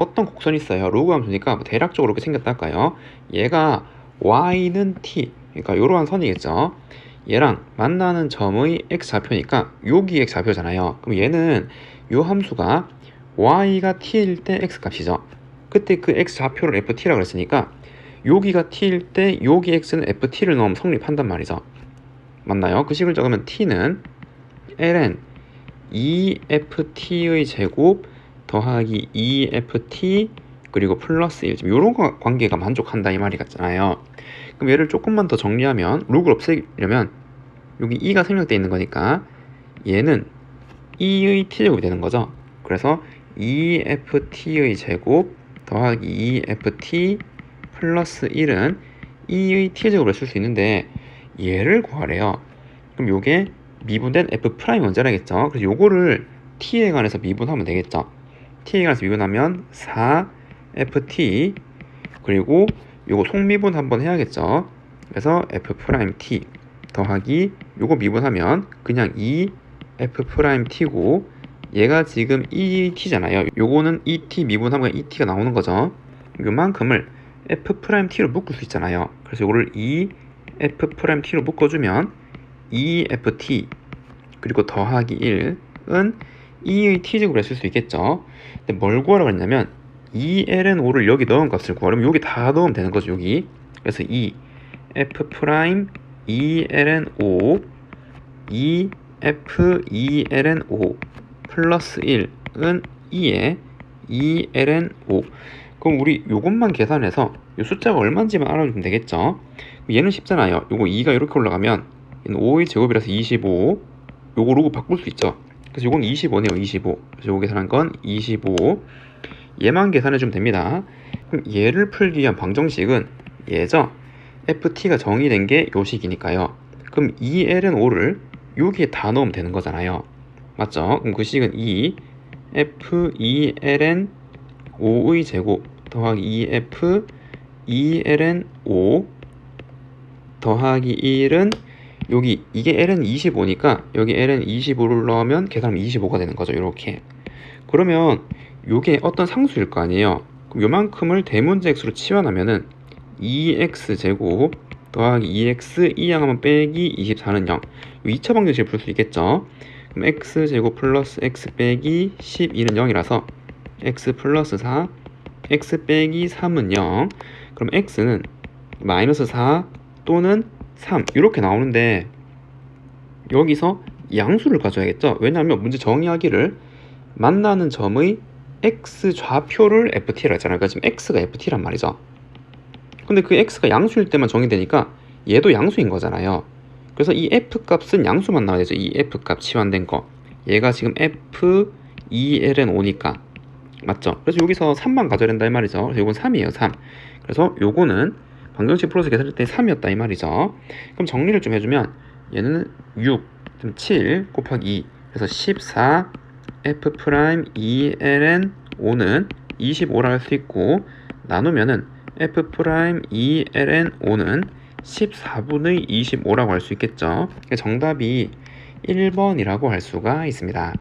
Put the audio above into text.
어떤 곡선이 있어요. 로그 함수니까 뭐 대략적으로 이렇게 생겼다 할까요? 얘가 y는 t 그러니까 이러한 선이겠죠. 얘랑 만나는 점의 x 좌표니까 여기 x 좌표잖아요. 그럼 얘는 요 함수가 y가 t일 때 x 값이죠. 그때 그 x 좌표를 ft라고 그랬으니까 여기가 t일 때 여기 x는 ft를 넣으면 성립한단 말이죠. 맞나요? 그 식을 적으면 t는 ln 2ft의 제곱 더하기 2ft 그리고 플러스 1 이런 관계가 만족한다 이 말이 같잖아요. 그럼 얘를 조금만 더 정리하면 룩을 없애려면 여기 2가 생략되어 있는 거니까 얘는 2의 t제곱이 되는 거죠. 그래서 2ft의 제곱 더하기 2ft 플러스 1은 2의 t제곱을 쓸 수 있는데 얘를 구하래요. 그럼 요게 미분된 f 프라임 원자라겠죠. 그래서 요거를 t에 관해서 미분하면 되겠죠. 관해서 미분하면 4ft 그리고 요거 속미분 한번 해야겠죠. 그래서 f 프라임 t 더하기 요거 미분하면 그냥 2f 프라임 t고 얘가 지금 2t잖아요. 요거는 2t 미분하면 2t가 나오는 거죠. 요만큼을 f 프라임 t로 묶을 수 있잖아요. 그래서 요거를 2f 프라임 t로 묶어주면 2ft 그리고 더하기 1은 2의 t제곱을 쓸수 있겠죠. 근데 뭘 구하라고 했냐면 2ln5를 여기 넣은 값을 구하려면 여기 다 넣으면 되는 거죠. 여기. 그래서 2 f 프라임 2ln5 2f 2ln5 플러스 1은 2에 2ln5 그럼 우리 요것만 계산해서 이 숫자가 얼마인지만 알아주면 되겠죠. 얘는 쉽잖아요. 요거 2가 이렇게 올라가면 얘는 5의 제곱이라서 25 요거 로그 바꿀 수 있죠. 그래서 요건 25네요. 25. 그래서 요거 계산한 건 25. 얘만 계산해 주면 됩니다. 그럼 얘를 풀기 위한 방정식은 얘죠. ft가 정의된 게 요 식이니까요. 그럼 2ln 5를 여기에 다 넣으면 되는 거잖아요. 맞죠? 그럼 그 식은 2 f 2ln 5의 제곱 더하기 2f 2ln 5 더하기 1은 여기 이게 ln 25니까 여기 ln 25를 넣으면 계산하면 25가 되는 거죠. 이렇게. 그러면 요게 어떤 상수일 거 아니에요. 그럼 요만큼을 대문자 x로 치환하면은 2x 제곱 더하기 2x 2양하면 빼기 24는 0. 2차 방정식을 풀 수 있겠죠. 그럼 x 제곱 플러스 x 빼기 12는 0이라서 x 플러스 4 x 빼기 3은 0. 그럼 x는 마이너스 4 또는 3 이렇게 나오는데 여기서 양수를 가져야겠죠. 왜냐하면 문제 정의하기를 만나는 점의 x 좌표를 ft라 했잖아요. 그러니까 지금 x가 ft란 말이죠. 근데 그 x가 양수일 때만 정의되니까 얘도 양수인 거잖아요. 그래서 이 f 값은 양수만 나와야 되죠. 이 f 값 치환된 거. 얘가 지금 f 2ln 5니까 맞죠? 그래서 여기서 3만 가져야 된다 이 말이죠. 그래서 이건 3이에요. 3. 그래서 요거는 방정식 풀어서 계산할 때 3이었다 이 말이죠. 그럼 정리를 좀 해주면 얘는 6, 7 곱하기 2 그래서 14 f 프라임 2ln 5는 25라 할 수 있고 나누면은 f 프라임 2ln 5는 14분의 25라고 할 수 있겠죠. 정답이 1번이라고 할 수가 있습니다.